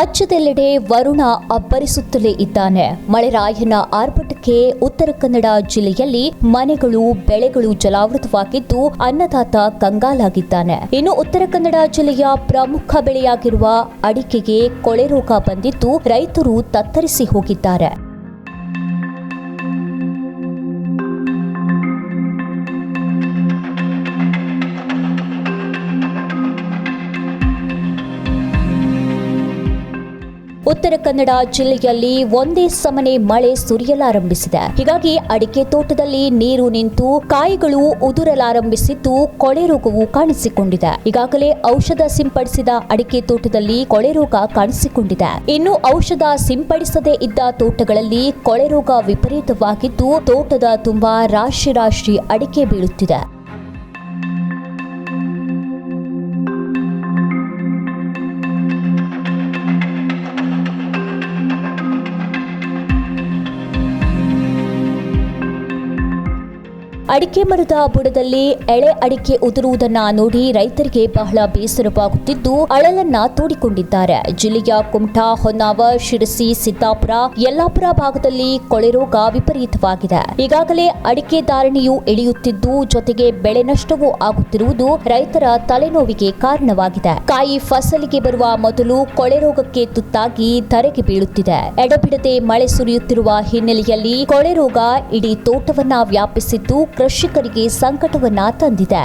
ರಾಜ್ಯದೆಲ್ಲೆಡೆ ವರುಣ ಅಬ್ಬರಿಸುತ್ತಲೇ ಇದ್ದಾನೆ. ಮಳೆರಾಯನ ಆರ್ಭಟಕ್ಕೆ ಉತ್ತರ ಕನ್ನಡ ಜಿಲ್ಲೆಯಲ್ಲಿ ಮನೆಗಳು, ಬೆಳೆಗಳು ಜಲಾವೃತವಾಗಿದ್ದು ಅನ್ನದಾತ ಕಂಗಾಲಾಗಿದ್ದಾನೆ. ಇನ್ನು ಉತ್ತರ ಕನ್ನಡ ಜಿಲ್ಲೆಯ ಪ್ರಮುಖ ಬೆಳೆಯಾಗಿರುವ ಅಡಿಕೆಗೆ ಕೊಳೆ ರೋಗ ಬಂದಿದ್ದು ರೈತರು ತತ್ತರಿಸಿ ಹೋಗಿದ್ದಾರೆ. ಉತ್ತರ ಕನ್ನಡ ಜಿಲ್ಲೆಯಲ್ಲಿ ಒಂದೇ ಸಮನೆ ಮಳೆ ಸುರಿಯಲಾರಂಭಿಸಿದೆ. ಹೀಗಾಗಿ ಅಡಿಕೆ ತೋಟದಲ್ಲಿ ನೀರು ನಿಂತು ಕಾಯಿಗಳು ಉದುರಲಾರಂಭಿಸಿದ್ದು ಕೊಳೆ ರೋಗವು ಕಾಣಿಸಿಕೊಂಡಿದೆ. ಈಗಾಗಲೇ ಔಷಧ ಸಿಂಪಡಿಸಿದ ಅಡಿಕೆ ತೋಟದಲ್ಲಿ ಕೊಳೆ ರೋಗ ಕಾಣಿಸಿಕೊಂಡಿದೆ. ಇನ್ನು ಔಷಧ ಸಿಂಪಡಿಸದೇ ಇದ್ದ ತೋಟಗಳಲ್ಲಿ ಕೊಳೆ ರೋಗ ವಿಪರೀತವಾಗಿದ್ದು, ತೋಟದ ತುಂಬಾ ರಾಶಿ ರಾಶಿ ಅಡಿಕೆ ಬೀಳುತ್ತಿದೆ. ಅಡಿಕೆ ಮರದ ಬುಡದಲ್ಲಿ ಎಳೆ ಅಡಿಕೆ ಉದುರುವುದನ್ನ ನೋಡಿ ರೈತರಿಗೆ ಬಹಳ ಬೇಸರವಾಗುತ್ತಿದ್ದು ಅಳಲನ್ನ ತೋಡಿಕೊಂಡಿದ್ದಾರೆ. ಜಿಲ್ಲೆಯ ಕುಮಟಾ ಹೊನ್ನಾವ, ಶಿರಸಿ, ಸಿದ್ದಾಪುರ, ಯಲ್ಲಾಪುರ ಭಾಗದಲ್ಲಿ ಕೊಳೆ ರೋಗ ವಿಪರೀತವಾಗಿದೆ. ಈಗಾಗಲೇ ಅಡಿಕೆ ಧಾರಣೆಯು ಇಳಿಯುತ್ತಿದ್ದು ಜೊತೆಗೆ ಬೆಳೆ ನಷ್ಟವೂ ಆಗುತ್ತಿರುವುದು ರೈತರ ತಲೆನೋವಿಗೆ ಕಾರಣವಾಗಿದೆ. ಕಾಯಿ ಫಸಲಿಗೆ ಬರುವ ಮೊದಲು ಕೊಳೆ ರೋಗಕ್ಕೆ ತುತ್ತಾಗಿ ಧರೆಗೆ ಬೀಳುತ್ತಿದೆ. ಎಡಬಿಡದೆ ಮಳೆ ಸುರಿಯುತ್ತಿರುವ ಹಿನ್ನೆಲೆಯಲ್ಲಿ ಕೊಳೆ ರೋಗ ಇಡೀ ತೋಟವನ್ನ ವ್ಯಾಪಿಸಿದ್ದು ಕೃಷಿಕರಿಗೆ ಸಂಕಟವನ್ನ ತಂದಿದೆ.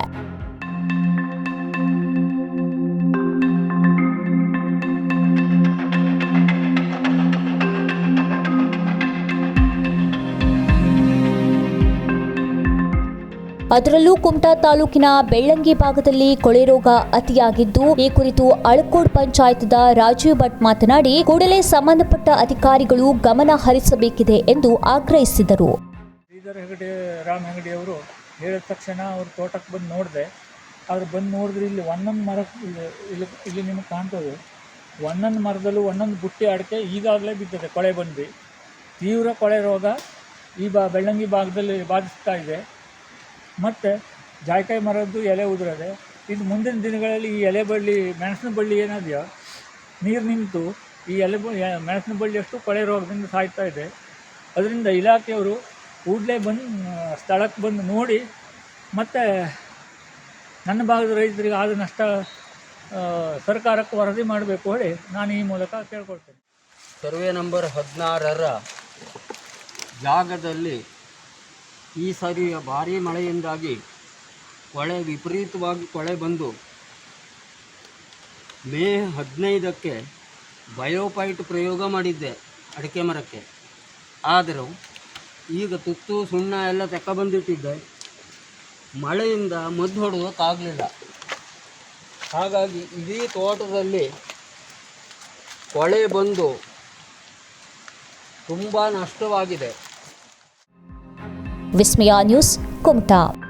ಅದರಲ್ಲೂ ಕುಮಟಾ ತಾಲೂಕಿನ ಬೆಳ್ಳಂಗಿ ಭಾಗದಲ್ಲಿ ಕೊಳೆ ರೋಗ ಅತಿಯಾಗಿದ್ದು, ಈ ಕುರಿತು ಅಳಕೋಡ್ ಪಂಚಾಯತ್ದ ರಾಜೀವ್ ಭಟ್ ಮಾತನಾಡಿ, ಕೂಡಲೇ ಸಂಬಂಧಪಟ್ಟ ಅಧಿಕಾರಿಗಳು ಗಮನ ಹರಿಸಬೇಕಿದೆ ಎಂದು ಆಗ್ರಹಿಸಿದರು. ಶ್ರೀಧರ್ ಹೆಗಡೆ ರಾಮ್ ಹೆಗಡೆ ಅವರು ಹೇಳಿದ ತಕ್ಷಣ ಅವ್ರ ತೋಟಕ್ಕೆ ಬಂದು ನೋಡಿದೆ. ಆದ್ರೆ ಬಂದು ನೋಡಿದ್ರೆ ಇಲ್ಲಿ ಒಂದೊಂದು ಮರ ಇಲ್ಲಿ ಇಲ್ಲಿ ನಿಮಗೆ ಕಾಣ್ತದೆ. ಒಂದೊಂದು ಮರದಲ್ಲೂ ಒಂದೊಂದು ಬುಟ್ಟಿ ಅಡಿಕೆ ಈಗಾಗಲೇ ಬಿದ್ದಿದೆ, ಕೊಳೆ ಬಂದು ತೀವ್ರ ಕೊಳೆ ರೋಗ ಈ ಬಾ, ಬೆಳ್ಳಂಗಿ ಭಾಗದಲ್ಲಿ ಬಾಧಿಸ್ತಾ ಇದೆ. ಮತ್ತು ಜಾಯ್ಕಾಯಿ ಮರದ್ದು ಎಲೆ ಉದುರದೆ ಇದು ಮುಂದಿನ ದಿನಗಳಲ್ಲಿ ಈ ಎಲೆ ಬಳ್ಳಿ, ಮೆಣಸಿನ ಬಳ್ಳಿ ಏನಾದ್ಯ ನೀರು ನಿಂತು ಈ ಎಲೆ ಮೆಣಸಿನ ಬಳ್ಳಿ ಅಷ್ಟು ಕೊಳೆ ರೋಗದಿಂದ ಸಾಯ್ತಾ ಇದೆ. ಅದರಿಂದ ಇಲಾಖೆಯವರು ಕೂಡಲೇ ಬಂದು ಸ್ಥಳಕ್ಕೆ ಬಂದು ನೋಡಿ, ಮತ್ತು ನನ್ನ ಭಾಗದ ರೈತರಿಗೆ ಆದ ನಷ್ಟ ಸರ್ಕಾರಕ್ಕೆ ವರದಿ ಮಾಡಬೇಕು ಹೇಳಿ ನಾನು ಈ ಮೂಲಕ ಕೇಳ್ಕೊಳ್ತೇನೆ. ಸರ್ವೆ ನಂಬರ್ ಹದಿನಾರರ ಜಾಗದಲ್ಲಿ ಈ ಸಾರಿಯ ಭಾರೀ ಮಳೆಯಿಂದಾಗಿ ಕೊಳೆ ವಿಪರೀತವಾಗಿ ಕೊಳೆ ಬಂದು ಮೇ ಹದಿನೈದಕ್ಕೆ ಬಯೋಪೈಟ್ ಪ್ರಯೋಗ ಮಾಡಿದ್ದೆ ಅಡಿಕೆ ಮರಕ್ಕೆ. ಆದರೂ ಈಗ ತುತ್ತು, ಸುಣ್ಣ ಎಲ್ಲ ತಗೊಬಂದಿಟ್ಟಿದ್ದೆ ಮಳೆಯಿಂದ ಮದ್ದು ಹೊಡೆದಕ್ಕಾಗಲಿಲ್ಲ. ಹಾಗಾಗಿ ಇಡೀ ತೋಟದಲ್ಲಿ ಕೊಳೆ ಬಂದು ತುಂಬ ನಷ್ಟವಾಗಿದೆ. ವಿಸ್ಮಯ ನ್ಯೂಸ್ ಕುಮಟಾ.